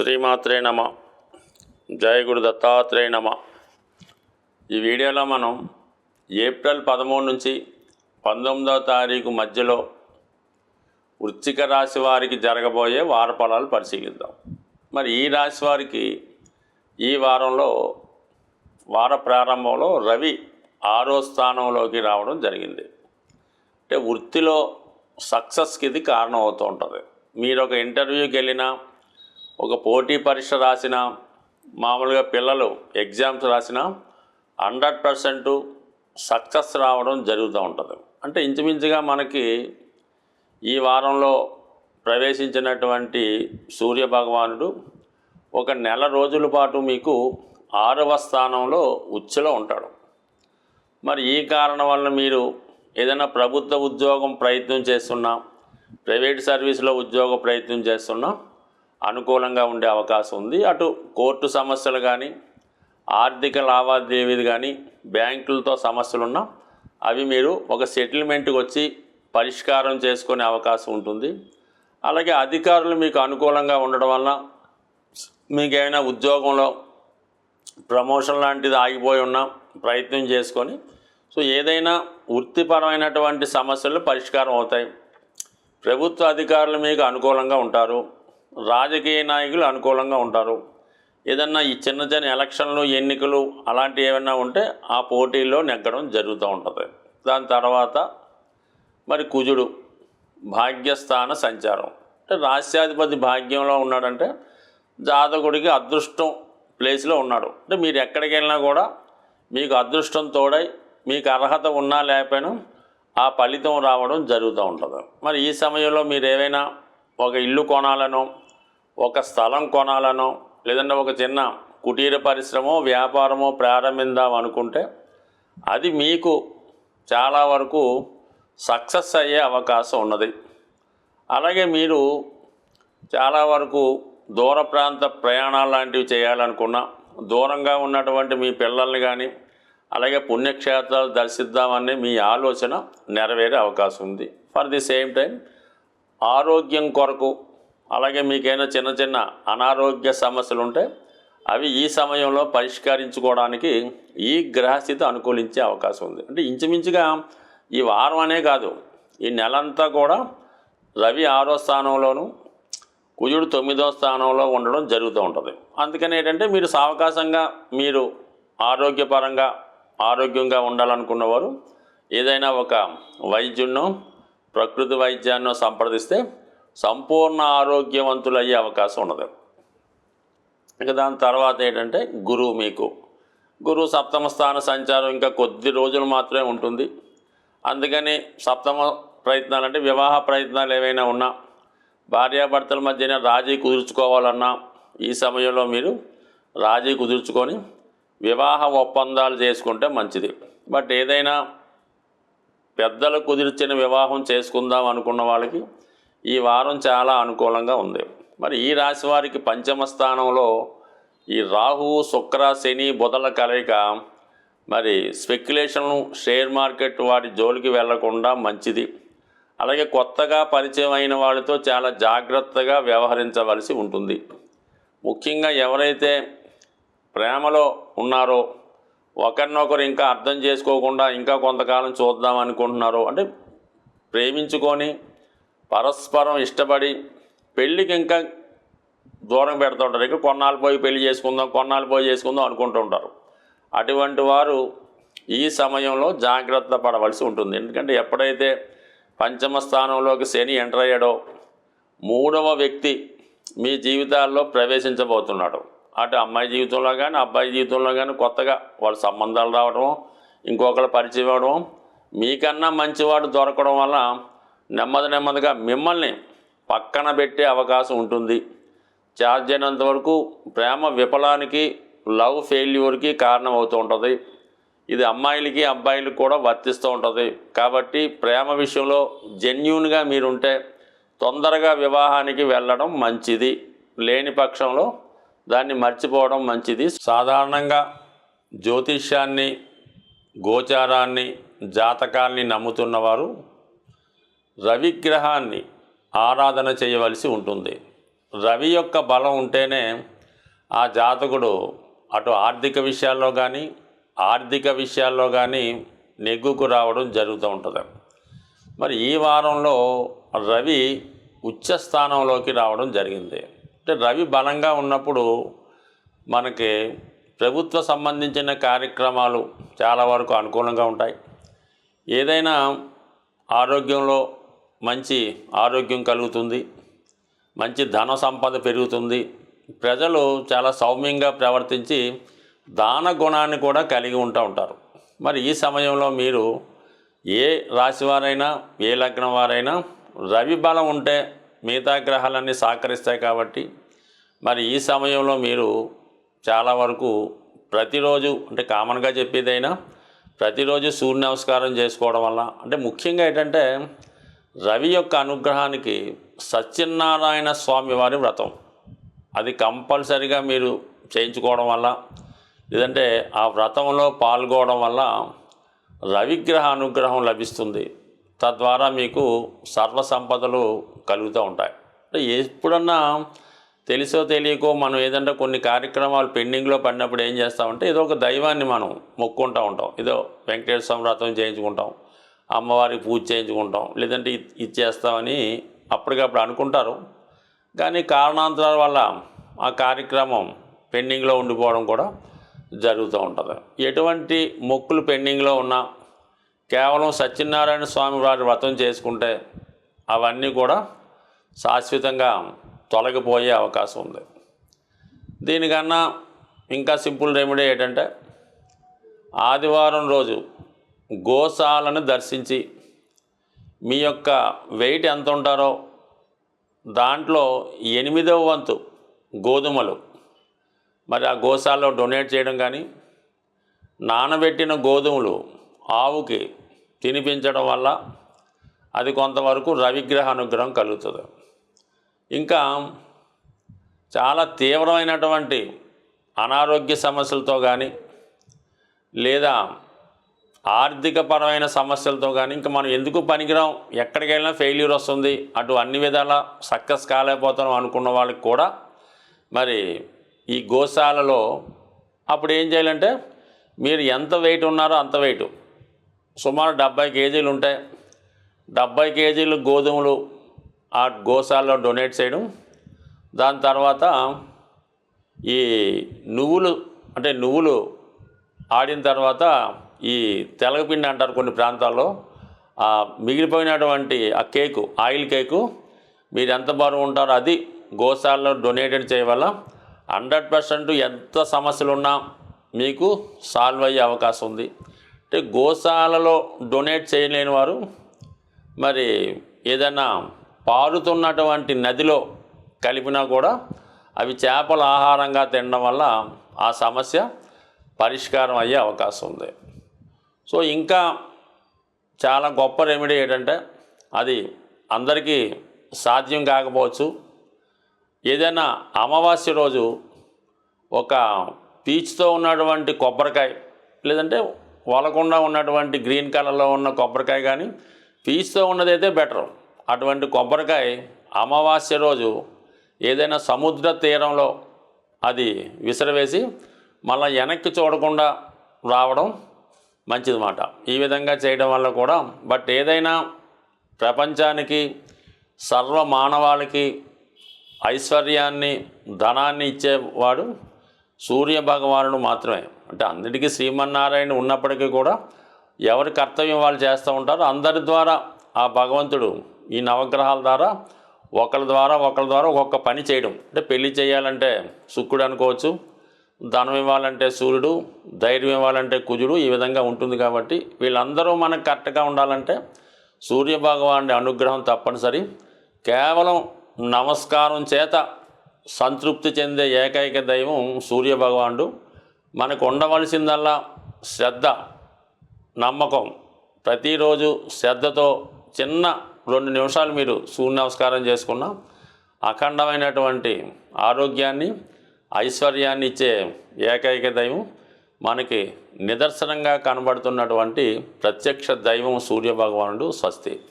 శ్రీమాత్రే నమ. జయ గురు దత్తాత్రేయ నమ. ఈ వీడియోలో మనం ఏప్రిల్ పదమూడు నుంచి పంతొమ్మిదవ తారీఖు మధ్యలో వృత్తిక రాశి వారికి జరగబోయే వారఫలాలు పరిశీలిద్దాం. మరి ఈ రాశి వారికి ఈ వారంలో వార ప్రారంభంలో రవి ఆరో స్థానంలోకి రావడం జరిగింది. అంటే వృత్తిలో సక్సెస్కి ఇది కారణం అవుతూ ఉంటుంది. మీరు ఒక ఇంటర్వ్యూకి వెళ్ళినా ఒక పోటీ పరీక్ష రాసిన మామూలుగా పిల్లలు ఎగ్జామ్స్ రాసిన హండ్రెడ్ పర్సెంట్ సక్సెస్ రావడం జరుగుతూ ఉంటుంది. అంటే ఇంచుమించుగా మనకి ఈ వారంలో ప్రవేశించినటువంటి సూర్య భగవానుడు ఒక నెల రోజుల పాటు మీకు ఆరవ స్థానంలో ఉచ్చులో ఉంటాడు. మరి ఈ కారణం వల్ల మీరు ఏదైనా ప్రభుత్వ ఉద్యోగం ప్రయత్నం చేస్తున్నా ప్రైవేట్ సర్వీస్లో ఉద్యోగ ప్రయత్నం చేస్తున్నా అనుకూలంగా ఉండే అవకాశం ఉంది. అటు కోర్టు సమస్యలు కానీ ఆర్థిక లావాదేవీలు కానీ బ్యాంకులతో సమస్యలు ఉన్నా అవి మీరు ఒక సెటిల్మెంట్కి వచ్చి పరిష్కారం చేసుకునే అవకాశం ఉంటుంది. అలాగే అధికారులు మీకు అనుకూలంగా ఉండడం వల్ల మీకు ఏమైనా ఉద్యోగంలో ప్రమోషన్ లాంటిది ఆగిపోయి ఉన్నా ప్రయత్నం చేసుకొని సో ఏదైనా వృత్తిపరమైనటువంటి సమస్యలు పరిష్కారం అవుతాయి. ప్రభుత్వ అధికారులు మీకు అనుకూలంగా ఉంటారు. రాజకీయ నాయకులు అనుకూలంగా ఉంటారు. ఏదన్నా ఈ చిన్న చిన్న ఎలక్షన్లు ఎన్నికలు అలాంటివి ఏమైనా ఉంటే ఆ పోటీల్లో నెగ్గడం జరుగుతూ ఉంటుంది. దాని తర్వాత మరి కుజుడు భాగ్యస్థాన సంచారం. అంటే రాష్ట్రాధిపతి భాగ్యంలో ఉన్నాడంటే జాతకుడికి అదృష్టం ప్లేస్లో ఉన్నాడు. అంటే మీరు ఎక్కడికి వెళ్ళినా కూడా మీకు అదృష్టం తోడై మీకు అర్హత ఉన్నా లేకపోయినా ఆ ఫలితం రావడం జరుగుతూ ఉంటుంది. మరి ఈ సమయంలో మీరు ఏవైనా ఒక ఇల్లు కొనాలనో ఒక స్థలం కొనాలనో లేదంటే ఒక చిన్న కుటీర పరిశ్రమో వ్యాపారమో ప్రారంభిద్దాం అనుకుంటే అది మీకు చాలా వరకు సక్సెస్ అయ్యే అవకాశం ఉన్నది. అలాగే మీరు చాలా వరకు దూర ప్రాంత ప్రయాణాలు లాంటివి చేయాలనుకున్నా దూరంగా ఉన్నటువంటి మీ పిల్లల్ని కానీ అలాగే పుణ్యక్షేత్రాలు దర్శిద్దామని మీ ఆలోచన నెరవేరే అవకాశం ఉంది. ఫర్ ది సేమ్ టైం ఆరోగ్యం కొరకు అలాగే మీకైనా చిన్న చిన్న అనారోగ్య సమస్యలు ఉంటే అవి ఈ సమయంలో పరిష్కరించుకోవడానికి ఈ గ్రహస్థితి అనుకూలించే అవకాశం ఉంది. అంటే ఇంచుమించుగా ఈ వారం అనే కాదు ఈ నెలంతా కూడా రవి ఆరో స్థానంలోను కుజుడు తొమ్మిదో స్థానంలో ఉండడం జరుగుతూ ఉంటుంది. అందుకని ఏంటంటే మీరు సావకాశంగా మీరు ఆరోగ్యపరంగా ఆరోగ్యంగా ఉండాలనుకున్నవారు ఏదైనా ఒక వైద్యున్నో ప్రకృతి వైద్యాన్ని సంప్రదిస్తే సంపూర్ణ ఆరోగ్యవంతులు అయ్యే అవకాశం ఉన్నది. ఇక దాని తర్వాత ఏంటంటే గురువు మీకు. గురువు సప్తమ స్థాన సంచారం ఇంకా కొద్ది రోజులు మాత్రమే ఉంటుంది. అందుకని సప్తమ ప్రయత్నాలు అంటే వివాహ ప్రయత్నాలు ఏవైనా ఉన్నా భార్యాభర్తల మధ్యన రాజీ కుదుర్చుకోవాలన్నా ఈ సమయంలో మీరు రాజీ కుదుర్చుకొని వివాహ ఒప్పందాలు చేసుకుంటే మంచిది. బట్ ఏదైనా పెద్దలు కుదిర్చిన వివాహం చేసుకుందాం అనుకున్న వాళ్ళకి ఈ వారం చాలా అనుకూలంగా ఉంది. మరి ఈ రాశి వారికి పంచమ స్థానంలో ఈ రాహు శుక్ర శని బుధల కలయిక మరి స్పెక్యులేషన్ షేర్ మార్కెట్ వాటి జోలికి వెళ్ళకుండా మంచిది. అలాగే కొత్తగా పరిచయం అయిన వాళ్ళతో చాలా జాగ్రత్తగా వ్యవహరించవలసి ఉంటుంది. ముఖ్యంగా ఎవరైతే ప్రేమలో ఉన్నారో ఒకరినొకరు ఇంకా అర్థం చేసుకోకుండా ఇంకా కొంతకాలం చూద్దాం అనుకుంటున్నారు. అంటే ప్రేమించుకొని పరస్పరం ఇష్టపడి పెళ్ళికి ఇంకా దూరం పెడుతూ ఉంటారు. ఇంకా కొన్నాళ్ళు పోయి పెళ్ళి చేసుకుందాం కొన్నాళ్ళు పోయి చేసుకుందాం అనుకుంటూ ఉంటారు. అటువంటి వారు ఈ సమయంలో జాగ్రత్త పడవలసి ఉంటుంది. ఎందుకంటే ఎప్పుడైతే పంచమ స్థానంలోకి శని ఎంటర్ అయ్యాడో మూడవ వ్యక్తి మీ జీవితాల్లో ప్రవేశించబోతున్నాడు. అటు అమ్మాయి జీవితంలో కానీ అబ్బాయి జీవితంలో కానీ కొత్తగా వాళ్ళ సంబంధాలు రావడం ఇంకొకరు పరిచయం అవ్వడం మీకన్నా మంచివాడు దొరకడం వల్ల నెమ్మది నెమ్మదిగా మిమ్మల్ని పక్కన పెట్టే అవకాశం ఉంటుంది. ఛార్జ్ అయినంత వరకు ప్రేమ విఫలానికి లవ్ ఫెయిల్యూర్కి కారణం అవుతూ ఉంటుంది. ఇది అమ్మాయిలకి అబ్బాయిలకి కూడా వర్తిస్తూ ఉంటుంది. కాబట్టి ప్రేమ విషయంలో జెన్యున్గా మీరుంటే తొందరగా వివాహానికి వెళ్ళడం మంచిది. లేని పక్షంలో దాన్ని మర్చిపోవడం మంచిది. సాధారణంగా జ్యోతిష్యాన్ని గోచారాన్ని జాతకాల్ని నమ్ముతున్నవారు రవిగ్రహాన్ని ఆరాధన చేయవలసి ఉంటుంది. రవి యొక్క బలం ఉంటేనే ఆ జాతకుడు అటు ఆర్థిక విషయాల్లో కానీ ఆర్థిక విషయాల్లో కానీ నెగ్గుకు రావడం జరుగుతూ ఉంటుంది. మరి ఈ వారంలో రవి ఉచ్చ స్థానంలోకి రావడం జరిగింది. అంటే రవి బలంగా ఉన్నప్పుడు మనకి ప్రభుత్వ సంబంధించిన కార్యక్రమాలు చాలా వరకు అనుకూలంగా ఉంటాయి. ఏదైనా ఆరోగ్యంలో మంచి ఆరోగ్యం కలుగుతుంది మంచి ధన సంపద పెరుగుతుంది ప్రజలు చాలా సౌమ్యంగా ప్రవర్తించి దాన గుణాన్ని కూడా కలిగి ఉంటూ ఉంటారు. మరి ఈ సమయంలో మీరు ఏ రాశివారైనా ఏ లగ్నం వారైనా రవి బలం ఉంటే మిగతా గ్రహాలన్నీ సహకరిస్తాయి కాబట్టి మరి ఈ సమయంలో మీరు చాలా వరకు ప్రతిరోజు అంటే కామన్గా చెప్పేదైనా ప్రతిరోజు సూర్య నమస్కారం చేసుకోవడం వల్ల అంటే ముఖ్యంగా ఏంటంటే రవి యొక్క అనుగ్రహానికి సత్యనారాయణ స్వామి వారి వ్రతం. అది కంపల్సరిగా మీరు చేయించుకోవడం వల్ల లేదంటే ఆ వ్రతంలో పాల్గొనడం వల్ల రవిగ్రహ అనుగ్రహం లభిస్తుంది. తద్వారా మీకు సర్వ సంపదలు కలుగుతూ ఉంటాయి. అంటే ఎప్పుడన్నా తెలుసో తెలియకో మనం ఏదంటే కొన్ని కార్యక్రమాలు పెండింగ్లో పడినప్పుడు ఏం చేస్తామంటే ఏదో ఒక దైవాన్ని మనం మొక్కుంటూ ఉంటాం. ఏదో వెంకటేశ్వర వ్రతం చేయించుకుంటాం. అమ్మవారికి పూజ చేయించుకుంటాం. లేదంటే ఇచ్చేస్తామని ఇది చేస్తామని అప్పటికప్పుడు అనుకుంటారు. కానీ కారణాంతరాల వల్ల ఆ కార్యక్రమం పెండింగ్లో ఉండిపోవడం కూడా జరుగుతూ ఉంటుంది. ఎటువంటి మొక్కులు పెండింగ్లో ఉన్నా కేవలం సత్యనారాయణ స్వామి వారి వ్రతం చేసుకుంటే అవన్నీ కూడా శాశ్వతంగా తొలగిపోయే అవకాశం ఉంది. దీనికన్నా ఇంకా సింపుల్ రెమెడీ ఏంటంటే ఆదివారం రోజు గోశాలను దర్శించి మీ యొక్క వెయిట్ ఎంత ఉంటారో దాంట్లో ఎనిమిదవ వంతు గోధుమలు మరి ఆ గోశాలలో డొనేట్ చేయడం కానీ నానబెట్టిన గోధుమలు ఆవుకి తినిపించడం వల్ల అది కొంతవరకు రవిగ్రహ అనుగ్రహం కలుగుతుంది. ఇంకా చాలా తీవ్రమైనటువంటి అనారోగ్య సమస్యలతో కానీ లేదా ఆర్థికపరమైన సమస్యలతో కానీ ఇంకా మనం ఎందుకు పనికిరాం ఎక్కడికి వెళ్ళినా ఫెయిల్యూర్ వస్తుంది అటు అన్ని విధాల సక్సెస్ కాలేకపోతాం అనుకున్న వాళ్ళకి కూడా మరి ఈ గోశాలలో అప్పుడు ఏం చేయాలంటే మీరు ఎంత వెయిట్ ఉన్నారో అంత వెయిట్. సుమారు డెబ్బై కేజీలు ఉంటాయి. డెబ్బై కేజీలు గోధుమలు ఆ గోశాలలో డొనేట్ చేయడం. దాని తర్వాత ఈ నువ్వులు అంటే నువ్వులు ఆడిన తర్వాత ఈ తెలగపిండి అంటారు కొన్ని ప్రాంతాల్లో. ఆ మిగిలిపోయినటువంటి ఆ కేకు ఆయిల్ కేకు మీరు ఎంత బరువు ఉంటారో అది గోశాలలో డొనేటెడ్ చేయవల్ల హండ్రెడ్ పర్సెంట్ ఎంత సమస్యలు ఉన్నా మీకు సాల్వ్ అయ్యే అవకాశం ఉంది. అంటే గోశాలలో డొనేట్ చేయలేని వారు మరి ఏదైనా పారుతున్నటువంటి నదిలో కలిపినా కూడా అవి చేపల ఆహారంగా తినడం వల్ల ఆ సమస్య పరిష్కారం అయ్యే అవకాశం ఉంది. సో ఇంకా చాలా గొప్ప రెమెడీ ఏంటంటే అది అందరికీ సాధ్యం కాకపోవచ్చు. ఏదైనా అమావాస్య రోజు ఒక పీచుతో ఉన్నటువంటి కొబ్బరికాయ లేదంటే వలకుండా ఉన్నటువంటి గ్రీన్ కలర్లో ఉన్న కొబ్బరికాయ కానీ పీచుతో ఉన్నదైతే బెటర్. అటువంటి కొబ్బరికాయ అమావాస్య రోజు ఏదైనా సముద్ర తీరంలో అది విసిరవేసి మళ్ళీ వెనక్కి చూడకుండా రావడం మంచిదన్నమాట. ఈ విధంగా చేయడం వల్ల కూడా బట్ ఏదైనా ప్రపంచానికి సర్వ మానవాళికి ఐశ్వర్యాన్ని ధనాన్ని ఇచ్చేవాడు సూర్య భగవానుడు మాత్రమే. అంటే అందరికీ శ్రీమన్నారాయణ ఉన్నప్పటికీ కూడా ఎవరి కర్తవ్యం వాళ్ళు చేస్తూ ఉంటారో అందరి ద్వారా ఆ భగవంతుడు ఈ నవగ్రహాల ద్వారా ఒకరి ద్వారా ఒకరి ద్వారా ఒక్కొక్క పని చేయడం. అంటే పెళ్ళి చేయాలంటే శుక్రుడు అనుకోవచ్చు ధనం ఇవ్వాలంటే సూర్యుడు ధైర్యం ఇవ్వాలంటే కుజుడు ఈ విధంగా ఉంటుంది కాబట్టి వీళ్ళందరూ మనకు కరెక్ట్గా ఉండాలంటే సూర్య భగవానుడి అనుగ్రహం తప్పనిసరి. కేవలం నమస్కారం చేత సంతృప్తి చెందే ఏకైక దైవం సూర్య భగవానుడు మనకు ఉండవలసిందల్లా శ్రద్ధ నమ్మకం. ప్రతిరోజు శ్రద్ధతో చిన్న రెండు నిమిషాలు మీరు సూర్య నమస్కారం చేసుకున్న అఖండమైనటువంటి ఆరోగ్యాన్ని ఐశ్వర్యాన్ని ఇచ్చే ఏకైక దైవం మనకి నిదర్శనంగా కనబడుతున్నటువంటి ప్రత్యక్ష దైవం సూర్య భగవానుడు స్వస్తి.